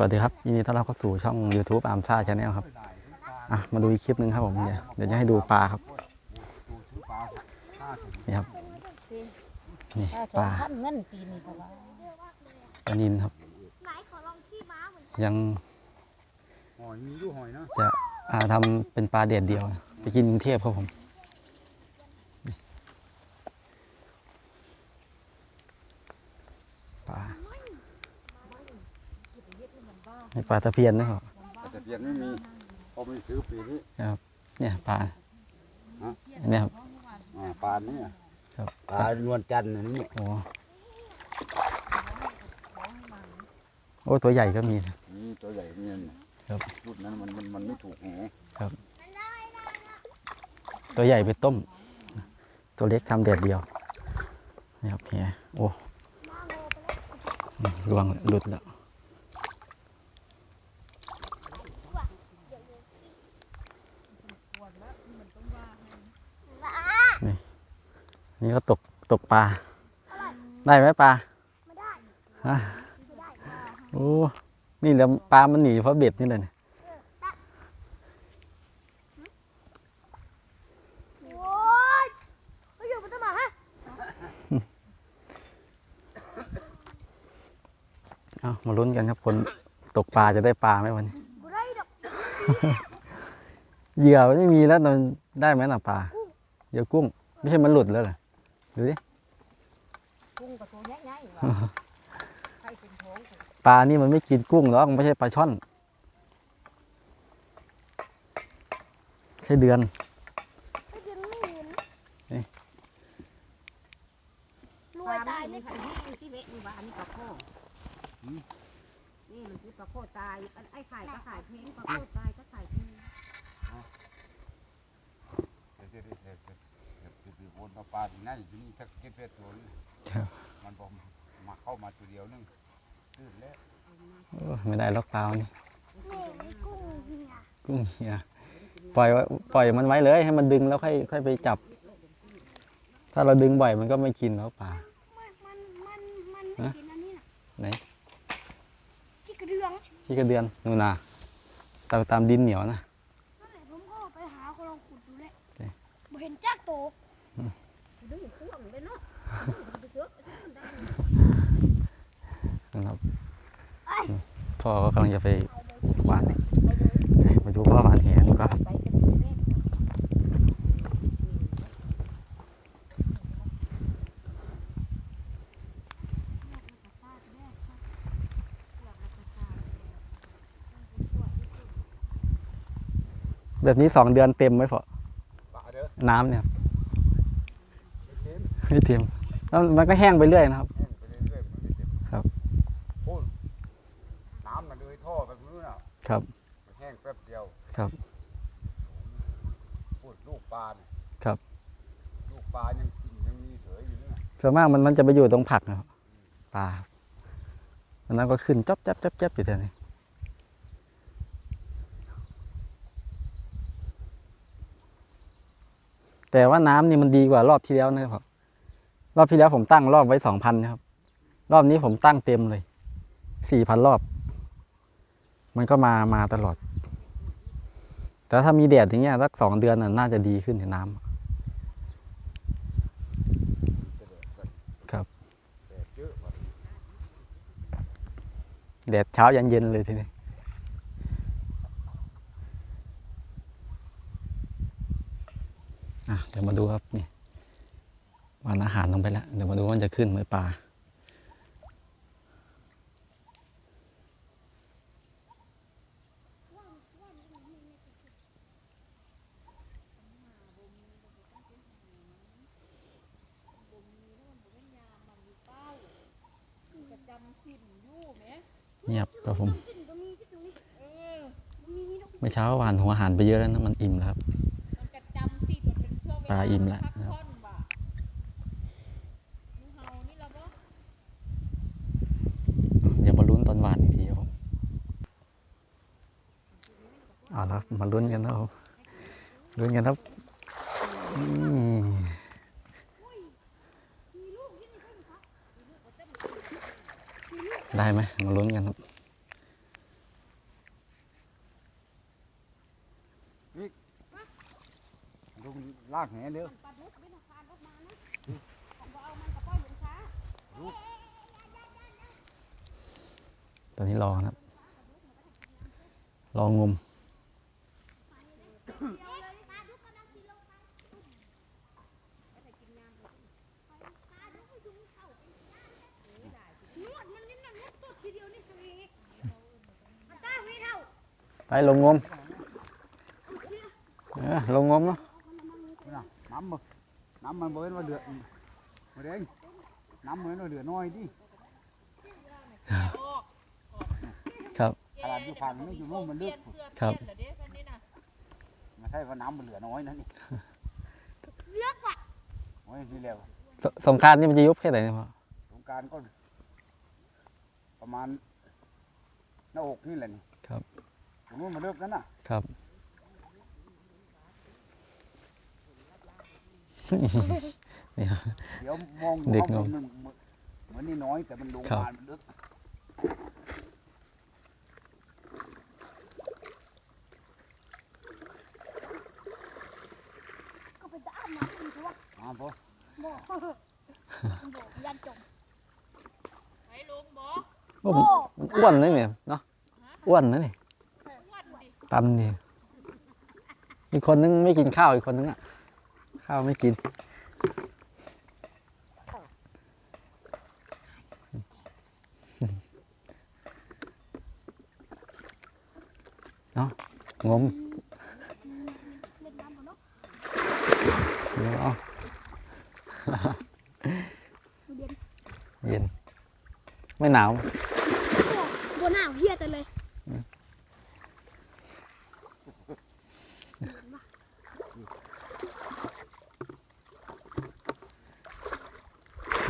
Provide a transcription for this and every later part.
สวัสดีครับ ยินดีต้อนรับเข้าสู่ช่อง YouTube อาร์มซ่าชาแนลครับ อะ มาดูอีกคลิปหนึ่งครับผม เดี๋ยวเดี๋ยวจะให้ดูปลาครับ นี่ครับ นี่ปลาเงินปีนี้ก็ว่าปลานินครับ ยังจะอาทำเป็นปลาเด็ดเดียว ไปกินกรุงเทพครับผมปลา นี่ปลาตะเพียนนะครับแต่ตะเพียนไม่มีเพราะไม่ซื้อปีนี้เนี่ยปลาอันเนี้ยครับอ่าปลานี่ครับปลานวลจันทร์อันนี่โอ้โอ้ตัวใหญ่ก็มีนะนี่ตัวใหญ่เนี่ยครับพูดนั้นมันมันมันไม่ถูกแหตัวใหญ่ไปต้ม ตัวเล็กทำแดดเดียวนี่ครับแหโอ้นี่รวงหลุดแล้ว นี่ก็ตกตกปลา ได้ไหมปลาไม่ได้ฮะโอ้นี่แล้วปลามันหนีเพราะเบ็ดนี่เลยเนี่ยโอ้ยเขาอยู่บนต้นไม้ฮะเอามาลุ้นกันครับคนตกปลาจะได้ปลาไหมวันนี้บ่ได้ดอกเหยื่อไม่มีแล้วมันได้ไหมน่ะปลาเหยื่อกุ้ง ไม่ใช่มันหลุดแล้วเหรอ ดูดิกุ้งกับตัวใหญ่ๆว่าใครเป็นท้องก็ปลานี่มันไม่กินกุ้งหรอกมันไม่ใช่ปลาช่อนใช่เดือนไอ้เดือนไม่เห็นเอ๊ะรวยตายนี่ในค่ะนี่ที่เวะนี่ว่าอันนี้ปลาโคนี่มันคือปลาโคตายอันไอ้ไข่ก็ขายเพลงปลาโคตายก็ขายเพลง เดี๋ยวเดี๋ยวเดี๋ยวเดี๋ยวเดี๋ยวเดี๋ยวเดี๋ยววนมาปลาที่ไหนที่นี่ถ้าเก็บเพชรตัวนี้ครับมันบอกมาเข้ามาตัวเดียวนึงตื้นแล้วโอ้ไม่ได้ล็อกปลานี่นี่ไอ้กุ้งเหี่ยกุ้งเหี่ยปล่อยไว้ปล่อยมันไว้เลยให้มันดึงแล้วค่อยค่อยไปจับ ถ้าเราดึงบ่อยมันก็ไม่กินแล้วปลามันมันมันมันไม่ฮะกินอันนี้น่ะไหนที่กระเดืองพี่กระเดือนนู่นน่ะตามตามดินเหนียวนะ นั่นแหละผมก็ไปหาคนลองขุดดูแหละเอ๊ะบ่เห็นจักโต นาะนะครับไอ้พ่อก็กำลังจะไปหวานมาดูพ่อหวานแหดูครับไปกันทีแรกแบบนี้สองเดือนเต็มไหมพอปลาเด้อน้ำเนี่ยเต็ม ไม่เต็มแล้วมันก็แห้งไปเรื่อยนะครับ แห้งไปเรื่อยๆมันไม่เต็มครับ โอ้ยน้ำมันเลยท่อแบบนู้นน่ะครับแห้งแป๊บเดียวครับ พูดลูกปลาเนี่ยครับ ลูกปลายังกินยังมีเสืออยู่นี่น่ะส่วนมากมันมันจะไปอยู่ตรงผักนะครับปลาอันนั้นก็ขึ้นจ๊อบจ๊บจ๊บจ๊บอยู่แถวนี้แต่ว่าน้ำนี่มันดีกว่ารอบที่แล้วนะครับ รอบที่แล้วผมตั้งรอบไว้สองพันครับ รอบนี้ผมตั้งเต็มเลยสี่พันรอบ มันก็มามาตลอด แต่ถ้ามีแดดอย่างเงี้ยสักสองเดือนน่าจะดีขึ้นในน้ำครับ แดดเช้ายันเย็นเลยทีนี้อะเดี๋ยวมาดูครับนี่ วานอาหารลงไปแล้ว เดี๋ยวมาดูว่ามันจะขึ้นไหมปลาเงียบครับผมขึ้นตรงนี้ที่ตรงนี้เออมันมีนกเมื่อเช้าหวานหัวอาหารไปเยอะแล้วนะมันอิ่มแล้วครับมันจะจำสิมันเป็นช่วงเวปลาลาอิ่มแล้ว มาลุ้นกันนะครัลุ้นกันครับได้ไหมมาลุ้นกันครับลุงลากแหนเด้อตอนนี้รอครับ รองม ลงงมเออลงงมเนาะน่ะน้ำบ่น้ำมันบ่เห็นว่าเดือดบ่แดงน้ำเหมือนว่าเดือดน้อยดิครับตลาดอยู่ฝั่งนี้อยู่โน่นมันลึกครับเปลี่ยนเหรอเด้คันนี้น่ะไม่ใช่ว่าน้ำมันเหลือน้อยนะนี่เลือกว่ะโอ้ยนี่แล้วสสงกรารนี่มันจะยุบแค่ไหนเนี่ยพ่อสงกรารก็ประมาณหน้าอกนี่แหละนี่ ครับตรงนู้นมันเลิกแล้วน่ะครับ เดี๋ยวมองอยู่เด็กข้างบเนอะนมันเหมือนนี่น้อยแต่มันลงครับมามันลึกก็ไปจะอาบน้ำอีกวะอ่าบ่บอกบอกยันจมไปลงบ่โอ้มันมันอ้วนนะเนี่ยเนาะอ้วนนะนี่อ้วนดิ ตันนี่อีกคนนึงไม่กินข้าวอีกคนนึงอะ ข้าวไม่กิน เนาะงมเล่นน้ำก่อนเนาะเดี๋ยวเอาดูเด่นเย็น ไม่หนาว บัวหน้าเฮียแต่เลย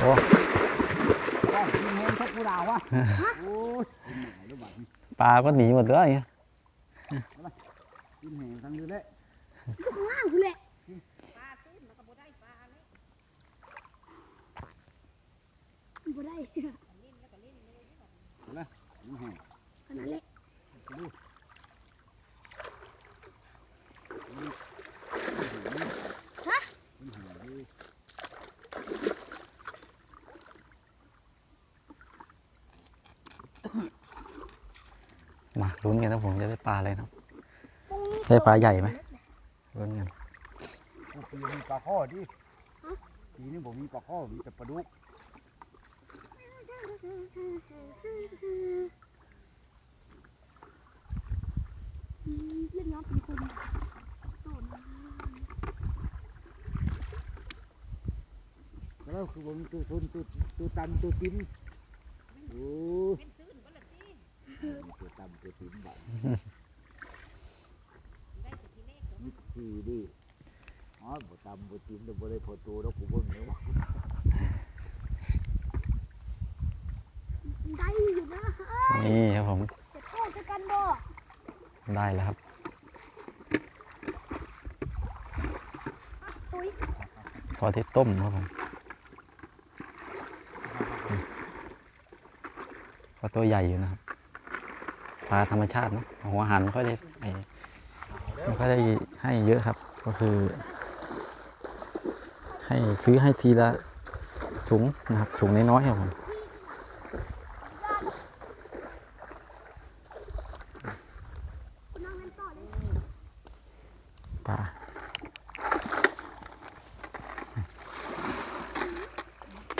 โอ้ อ้าวกินเห็นทักกูดาววะโอ้ยกินหายแล้วบัดนี้ ปลาก็หนีหมดเลยกินเห็นทั้งนี้แหละข้างล่างกูแหละปลาตื้นแล้วก็บ่ได้ปลาเลยบัวได้ขนาดเล็ก มาลุ้นกันนะผมจะได้ปลาอะไรนะตรงนี้ได้ปลาใหญ่ไหมลุ้นกันกูปีมีปลาข้อดิปีนี้ผมมีปลาข้อมีแต่ปลาดุกเล่นน้ำเป็นคนโตนแล้วคือผมตัวทนตัวตัวตันตัวติ้นโอ้ย เป็นตื้นก็ละตี ตัวตันตัวติ้นบ้า ได้แต่ทีแร กมิดทีดิอ๋อบ่ตำบ่ติ้นเดี๋ยวบ่ได้พอตัวแล้วกูเบิ่งแล้วได้อยู่นะนี่ครับผมจะโทษจะกันบ่ได้แล้วครับตุ้ยพอที่ต้มครับผมพอตัวใหญ่อยู่นะครับปลาธรรมชาติเนอะหัวอาหันไม่ค่อยได้ไอ้ไม่ค่อยได้ให้เยอะครับ ก็คือ ให้ซื้อให้ทีละถุงนะครับถุงน้อยๆครับผมนั่งเล่นต่อเลยปลา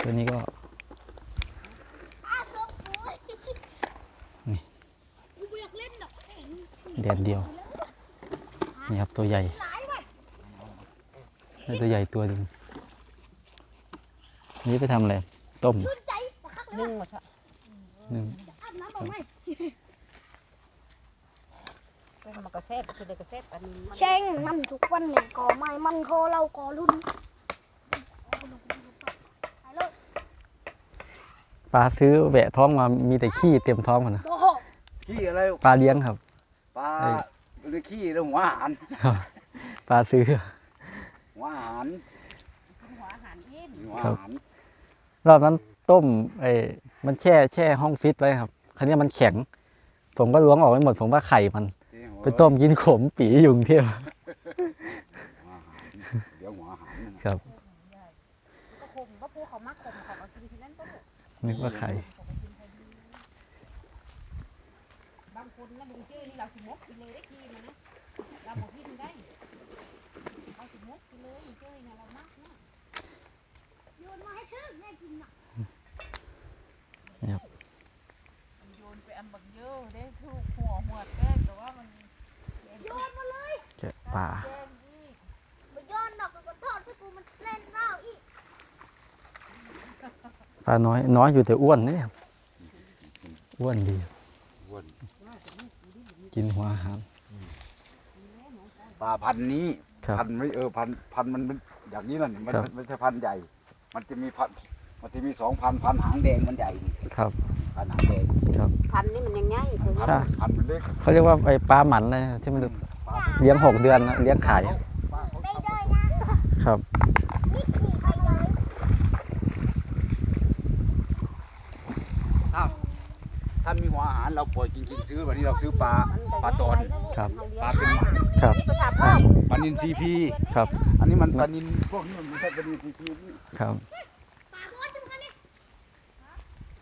ตัวนี้ก็อ้าตกโอ้ยนี่กูไม่อยากเล่นดอกแข็งแดดเดียว นี่ครับตัวใหญ่หลายว่ะได้ตัวใหญ่ตัวหนึ่งนี่ไปทำอะไร ต้มชื่นใจแต่คักเลยนึ่งมาซะหนึ่งอาบน้ำบอกไหมมันก็แซ่บคือได้ก็แซ่บอันนี้มันเช่งมันทุกวันเนี่ยก่อไม้มันโคเราก่อรุ่นไปเลยปลาซื้อแหวะท้องมามีแต่ขี้เต็มท้องหมดนะโอ้โหขี้อะไรปลาเลี้ยงครับปลา เลอขี้แล้วหัวหานปลาซื้อ หัวหันหัวหานเองหัวครัหันรอบนั้นต้มไอ้มันแช่แช่ห้องฟิตไว้ครับครั้นี้มันแข็ง ผมก็ล้วงออกไปหมด ผมว่าไข่มันไปต้มกินขมปีอยู่กรุงเพียบหัวหันนี่นึกว่าไข่ นนะบงเจอนี่เราสมกไปเลยได้ทีมันนะเราบอกกินได้เราสมกไปเลยมึงเจอนี่ยเรามักนะโยนมาให้ทึกแม่กินน่ะโยนไปอันบักเยอะได้ถูกหัวหัวแป้แต่ว่ามันโยนมาเลยแกะป่ามันโยนดอกกระทอดที่กูมันเล่นเล่าอีกปลาน้อยน้อยอยู่แต่อ้วนเนี่ยอ้วนดีอ้วน กินหัวอาหาร ปลาพันธุ์นี้ครับพันธุ์ไม่เออพันธุ์พันธุ์มันเป็นอย่างนี้นั่นมันครับ มันไม่ใช่พันธุ์ใหญ่ มันจะมีพันธุ์มันจะมีสองพันธุ์พันธุ์หางแดงมันใหญ่นี่ครับพันธุ์หางแดงครับ พันนี่มันยังไงถึงพันถ้าธุ์พันธุ์มันเล็กเขาเรียกว่าไอ้ปลาหมันเลยที่มันปลาเลี้ยงหกเดือนนะเลี้ยงขาย ปลาเขาไปทำเลยนะครับ นี่ขี่ไปเลย อ้าว ท่านมีหัวอาหารเราปล่อยจริงๆซื้อวันนี้เราซื้อปลาปลาตอนครับปลาเป็นหมันครับใช่ปลานินซีพีครับอันนี้มันปลานินพวกนี้มันไม่ใช่ปลานินซีพีนี่ครับปากวัดจังกันนี่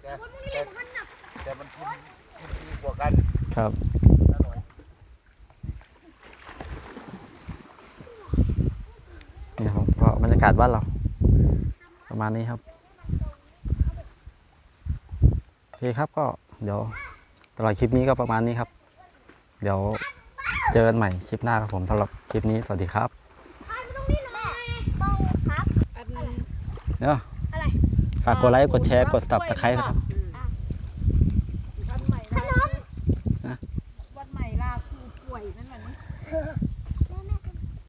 แต่วัดมึงนี่แต่มันหนักแต่มันกินกินดีกว่ากันครับอร่อยนี่ครับก็บรรยากาศบ้านเรา ประมาณนี้ครับโอเคครับก็ เดี๋ยวตลอดคลิปนี้ก็ประมาณนี้ครับ เดี๋ยวเจอกันใหม่คลิปหน้าครับผมสำหรับคลิปนี้สวัสดีครับพายมาตรงนี้หน่อยเบาครับอันเดี๋ยวอะไรฝากกดไลค์กดแชร์กดสับตะไคร้นะครับ